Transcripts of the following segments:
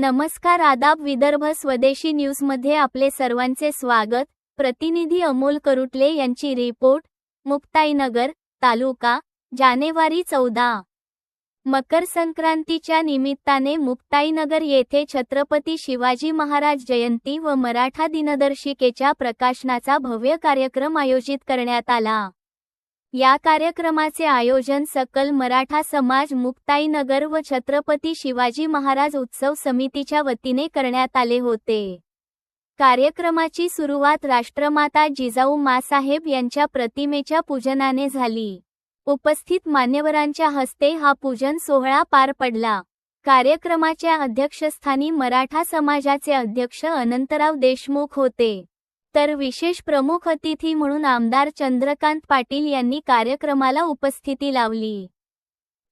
नमस्कार आदाब विदर्भ स्वदेशी न्यूजमध्ये आपले सर्वांचे स्वागत. प्रतिनिधी अमोल करुटले यांची रिपोर्ट. मुक्ताईनगर तालुका जानेवारी चौदा. मकर संक्रांतीच्या निमित्ताने मुक्ताईनगर येथे छत्रपती शिवाजी महाराज जयंती व मराठा दिनदर्शिकेच्या प्रकाशनाचा भव्य कार्यक्रम आयोजित करण्यात आला. या कार्यक्रमाचे आयोजन सकल मराठा समाज मुक्ताईनगर व छत्रपती शिवाजी महाराज उत्सव समितीच्या वतीने करण्यात आले होते. कार्यक्रमाची सुरुवात राष्ट्रमाता जिजाऊ मासाहेब यांच्या प्रतिमेच्या पूजनाने झाली. उपस्थित मान्यवरांच्या हस्ते हा पूजन सोहळा पार पडला. कार्यक्रमाच्या अध्यक्षस्थानी मराठा समाजाचे अध्यक्ष अनंतराव देशमुख होते. तर विशेष प्रमुख अतिथी म्हणून आमदार चंद्रकांत पाटील यांनी कार्यक्रमाला उपस्थिती लावली.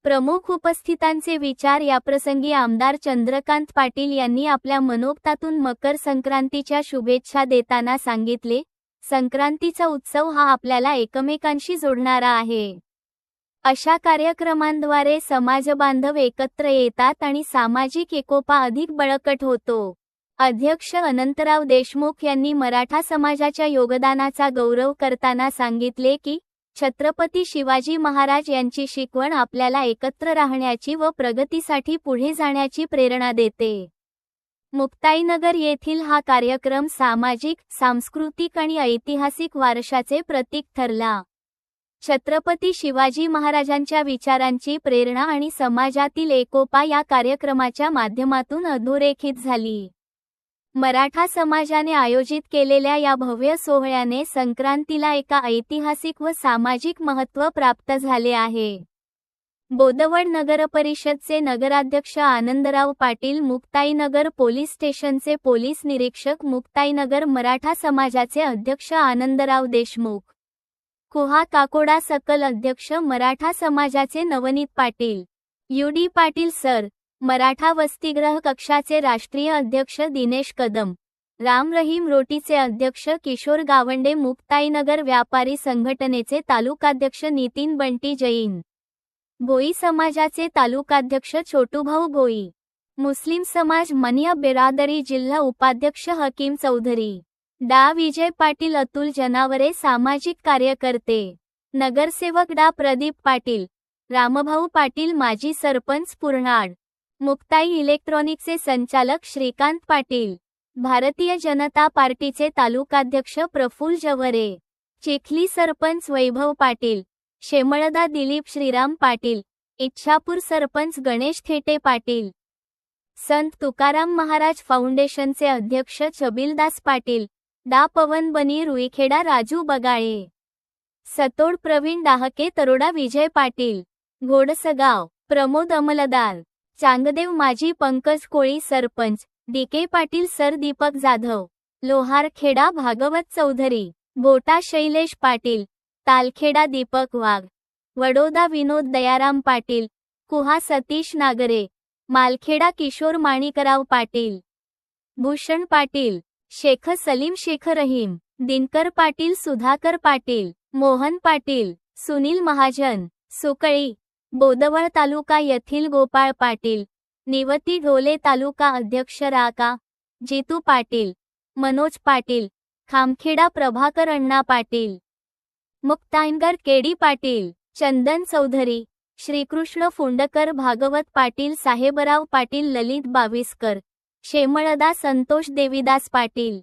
प्रमुख उपस्थितांचे विचार याप्रसंगी आमदार चंद्रकांत पाटील यांनी आपल्या मनोक्तातून मकर संक्रांतीच्या शुभेच्छा देताना सांगितले संक्रांतीचा उत्सव हा आपल्याला एकमेकांशी जोडणारा आहे. अशा कार्यक्रमांद्वारे समाजबांधव एकत्र येतात आणि सामाजिक एकोपा अधिक बळकट होतो. अध्यक्ष अनंतराव देशमुख यांनी मराठा समाजाच्या योगदानाचा गौरव करताना सांगितले की छत्रपती शिवाजी महाराज यांची शिकवण आपल्याला एकत्र राहण्याची व प्रगतीसाठी पुढे जाण्याची प्रेरणा देते. मुक्ताईनगर येथील हा कार्यक्रम सामाजिक सांस्कृतिक आणि ऐतिहासिक वारशाचे प्रतीक ठरला. छत्रपती शिवाजी महाराजांच्या विचारांची प्रेरणा आणि समाजातील एकोपा या कार्यक्रमाच्या माध्यमातून अधोरेखित झाली. मराठा समाजाने आयोजित केलेल्या या भव्य सोहळ्याने संक्रांतीला एका ऐतिहासिक व सामाजिक महत्त्व प्राप्त झाले आहे. बोदवड नगरपरिषदचे नगराध्यक्ष आनंदराव पाटील मुक्ताईनगर पोलीस स्टेशनचे पोलीस निरीक्षक मुक्ताईनगर मराठा समाजाचे अध्यक्ष आनंदराव देशमुख. कुहा काकोडा सकल अध्यक्ष मराठा समाजाचे Navneet Patil. You. D. Patil sir. Maratha वसतिग्रह कक्षाचे राष्ट्रीय अध्यक्ष दिनेश कदम राम रहीम रोटीचे अध्यक्ष किशोर गावंडे मुक्ताईनगर व्यापारी संघटनेचे तालुकाध्यक्ष नितीन बंटी जैन भोई समाजाचे तालुकाध्यक्ष छोटूभाऊ भोई मुस्लिम समाज मनिया बिरादरी जिल्हा उपाध्यक्ष हकीम चौधरी डा. विजय पाटील अतुल जनावरे सामाजिक कार्यकर्ते नगरसेवक डा. प्रदीप पाटील रामभाऊ पाटील माजी सरपंच पूर्णाड मुक्ताई इलेक्ट्रॉनिक्सचे संचालक श्रीकांत पाटील भारतीय जनता पार्टीचे तालुकाध्यक्ष प्रफुल जवरे चिखली सरपंच वैभव पाटील शेमळदा दिलीप श्रीराम पाटील इच्छापूर सरपंच गणेश थेटे पाटील. संत तुकाराम महाराज फाउंडेशनचे अध्यक्ष छबिलदास पाटील डा. पवन बनी रुईखेडा राजू बगाळे. सतोड प्रवीण डाहके तरोडा विजय पाटील घोडसगाव प्रमोद अमलदार. चांगदेव माजी पंकज कोळी सरपंच डी के पाटील सर दीपक जाधव लोहारखेडा भागवत चौधरी बोटा शैलेश पाटील तालखेडा दीपक वाघ वडोदा विनोद दयाराम पाटील कुहा सतीश नागरे मालखेडा किशोर माणिकराव पाटील भूषण पाटील शेख सलीम शेख रहीम दिनकर पाटील सुधाकर पाटील मोहन पाटील सुनील महाजन सुकळी बोदवळ तालुका येथील गोपाळ पाटील निवती ढोले तालुका अध्यक्ष राका जितू पाटील मनोज पाटील खामखेडा प्रभाकर अण्णा पाटील मुक्ताईनगर केडी पाटील चंदन चौधरी श्रीकृष्ण फुंडकर भागवत पाटील साहेबराव पाटील ललित बाविस्कर शेमळदा संतोष देवीदास पाटील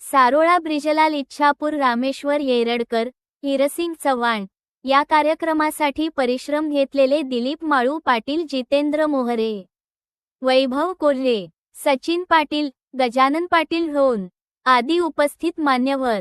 सारोळा ब्रिजलाल इच्छापूर रामेश्वर येरडकर हिरसिंग चव्हाण या कार्यक्रमासाठी परिश्रम घेतलेले दिलीप माळू पाटील जितेंद्र मोहरे वैभव कोल्हे सचिन पाटील गजानन पाटील होऊन आदी उपस्थित मान्यवर.